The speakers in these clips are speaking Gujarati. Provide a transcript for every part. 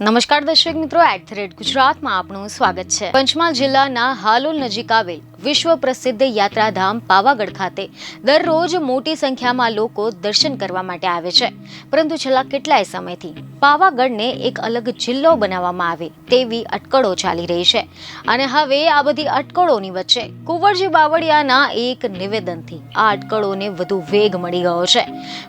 નમસ્કાર દર્શક મિત્રો એટ ધ રેટ ગુજરાતમાં આપનું સ્વાગત છે. પંચમહાલ જિલ્લાના હાલોલ નજીક આવેલ વિશ્વ પ્રસિદ્ધ યાત્રાધામ પાવાગઢ ખાતે દરરોજ મોટી સંખ્યામાં લોકો દર્શન કરવા માટે આવે છે. પરંતુ છેલ્લા કેટલાય સમયથી પાવાગઢને એક અલગ જિલ્લો બનાવવામાં આવે તેવી અટકળો ચાલી રહી છે. અને હવે આ બધી અટકળોની વચ્ચે કુંવરજી બાવળિયાના એક નિવેદનથી આ અટકળોને વધુ વેગ મળી ગયો છે.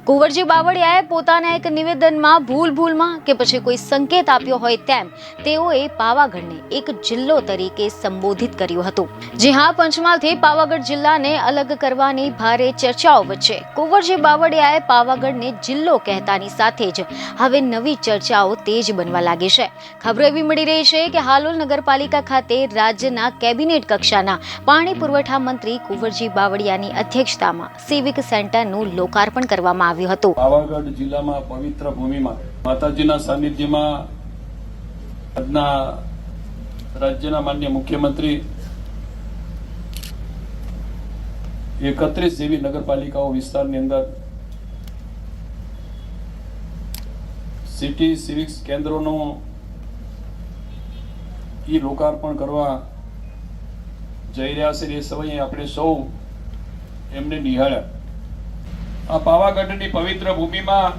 કુંવરજી બાવળિયાએ પોતાના એક નિવેદનમાં ભૂલ ભૂલમાં કે પછી કોઈ સંકેત આપ્યો હોય તેમ તેઓએ પાવાગઢને એક જિલ્લો તરીકે સંબોધિત કર્યું હતું. જી હા પંચમહાલથી પાવાગઢ જિલ્લાને અલગ કરવાની ભારે ચર્ચાઓ વચ્ચે કુંવરજી બાવળિયાએ પાવાગઢને જિલ્લો કહેતાની સાથે જ હવે નવી ચર્ચાઓ તેજ બનવા લાગી છે. ખબરો એવી મળી રહી છે કે હાલોલ નગરપાલિકા ખાતે રાજ્યના કેબિનેટ કક્ષાના પાણી પુરવઠા મંત્રી કુંવરજી બાવળિયાની અધ્યક્ષતામાં સિવિક સેન્ટરનું લોકાર્પણ કરવામાં આવ્યું હતું. પાવાગઢ જિલ્લામાં પવિત્ર ભૂમિમાં માતાજીના સાનિધ્યમાં રાજ્યના માન્ય મુખ્યમંત્રી એકત્રીસ જેવી નગરપાલિકાઓ વિસ્તારની અંદર સિટી સિવિક્સ કેન્દ્રોનું એ લોકાર્પણ કરવા જઈ રહ્યા છે એ સમયે આપણે સૌ એમને નિહાળ્યા. આ પાવાગઢની પવિત્ર ભૂમિમાં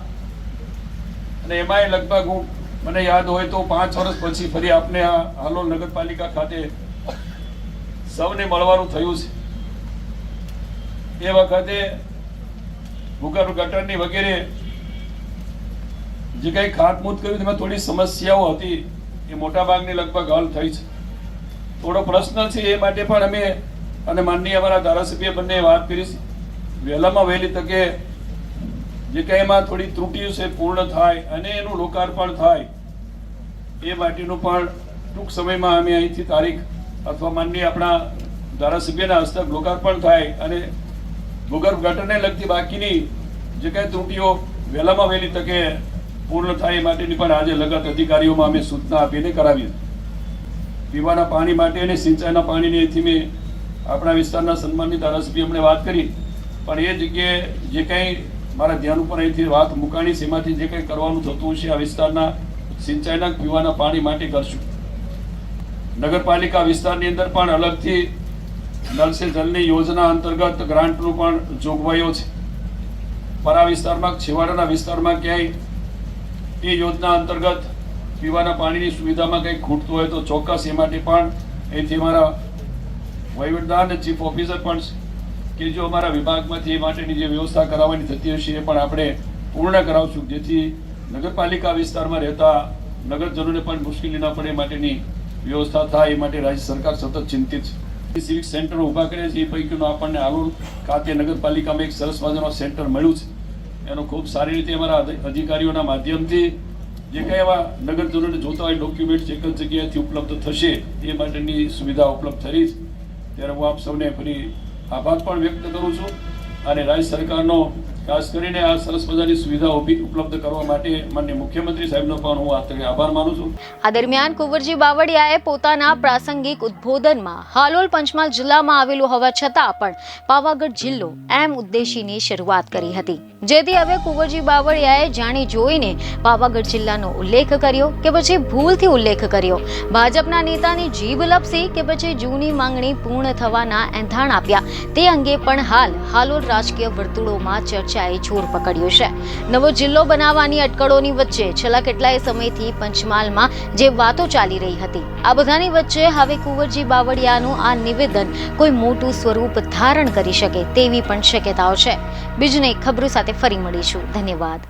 અને એમાંય લગભગ હું, મને યાદ હોય તો પાંચ વર્ષ પછી ફરી આપને આ હાલોલ નગરપાલિકા ખાતે સૌને મળવાનું થયું છે. એ વખતે ભૂગર્ભ ગટરની વગેરે જે કંઈ ખાતમૂત કર્યું તેમાં થોડી સમસ્યાઓ હતી. એ મોટાભાગની લગભગ હલ થઈ છે. થોડો પ્રશ્ન છે એ માટે પણ અમે અને માનનીય અમારા ધારાસભ્ય બંને વાત કરી છે વહેલામાં વહેલી તકે જે કંઈ એમાં થોડી ત્રુટીઓ છે પૂર્ણ થાય અને એનું લોકાર્પણ થાય એ માટેનું પણ ટૂંક સમયમાં અમે અહીંથી તારીખ અથવા માનનીય આપણા ધારાસભ્યના હસ્તક લોકાર્પણ થાય અને ભૂગર્ભ ગટરને લગતી બાકીની જે કંઈ ત્રુટીઓ વહેલામાં વહેલી તકે પૂર્ણ થાય એ માટેની પણ આજે લગત અધિકારીઓમાં અમે સૂચના આપીને કરાવી પીવાના પાણી માટે અને સિંચાઈના પાણીની અહીંથી મેં આપણા વિસ્તારના સન્માનિત ધારાસભ્ય અમને વાત કરી. પણ એ જગ્યાએ જે કંઈ મારા ધ્યાન ઉપર અહીંથી વાત મુકાણી છે જે કંઈ કરવાનું થતું હશે આ વિસ્તારના સિંચાઈના પીવાના પાણી માટે કરશું. નગરપાલિકા વિસ્તારની અંદર પણ અલગથી નળ સે જલની યોજના અંતર્ગત ગ્રાન્ટનું પણ જોગવાઈઓ છે. પરા વિસ્તારમાં, છેવાડાના વિસ્તારમાં ક્યાંય એ યોજના અંતર્ગત પીવાના પાણીની સુવિધામાં કંઈક ખૂટતું હોય તો ચોક્કસ એ માટે પણ અહીંથી અમારા વહીવટદાર ચીફ ઓફિસર પણ કે જો અમારા વિભાગમાંથી એ માટેની જે વ્યવસ્થા કરાવવાની થતી હશે એ પણ આપણે પૂર્ણ કરાવશું, જેથી નગરપાલિકા વિસ્તારમાં રહેતા નગરજનોને પણ મુશ્કેલી ન પડે માટેની વ્યવસ્થા થાય, એ માટે રાજ્ય સરકાર સતત ચિંતિત છે. સિવિક સેન્ટર ઊભા કર્યા છે, એ પૈકીનું આપણને હાલોલ ખાતે નગરપાલિકામાં એક સરસ મજાનો સેન્ટર મળ્યું છે. એનો ખૂબ સારી રીતે અમારા અધિકારીઓના માધ્યમથી જે કંઈ એવા નગરજનોને જોતા હોય ડોક્યુમેન્ટ એક જ જગ્યાએથી ઉપલબ્ધ થશે, એ માટેની સુવિધા ઉપલબ્ધ થઈ ત્યારે હું આપ સૌને ફરી આભાર પણ વ્યક્ત કરું છું અને રાજ્ય સરકારનો ખાસ કરીને આ સરસ મજાની સુવિધા ઉપલબ્ધ કરવા માટે માન્ય મુખ્યમંત્રી સાહેબનો પણ હું આ આભાર માનું છું. આ દરમિયાન કુંવરજી બાવળિયાએ પોતાના પ્રાસંગિક ઉદ્બોધનમાં હાલોલ, પંચમહાલ જિલ્લામાં આવેલું હોવા છતાં પણ પાવાગઢ જિલ્લો એમ ઉદ્દેશીની શરૂઆત કરી હતી. જેથી હવે કુંવરજી બાવળિયાએ જાણી જોઈને પાવાગઢ જિલ્લાનો ઉલ્લેખ કર્યો કે પછી ભૂલથી ઉલ્લેખ કર્યો. ભાજપના નેતાની જીભ લપસી કે પછી જૂની માંગણી પૂર્ણ થવાના એંધાણ આપ્યા. તે અંગે પણ હાલ હાલોલ રાજકીય વર્તુળોમાં ચર્ચાએ જોર પકડ્યું છે. નવો જિલ્લો બનાવવાની અટકળોની વચ્ચે છેલ્લા કેટલાય સમયથી પંચમહાલમાં જે વાતો ચાલી રહી હતી, આ બધાની વચ્ચે હવે કુંવરજી બાવળિયાનું આ નિવેદન કોઈ મોટું સ્વરૂપ ધારણ કરી શકે તેવી પણ શક્યતાઓ છે. બીજને ખબરો સાથે ફરી મળીશું. ધન્યવાદ.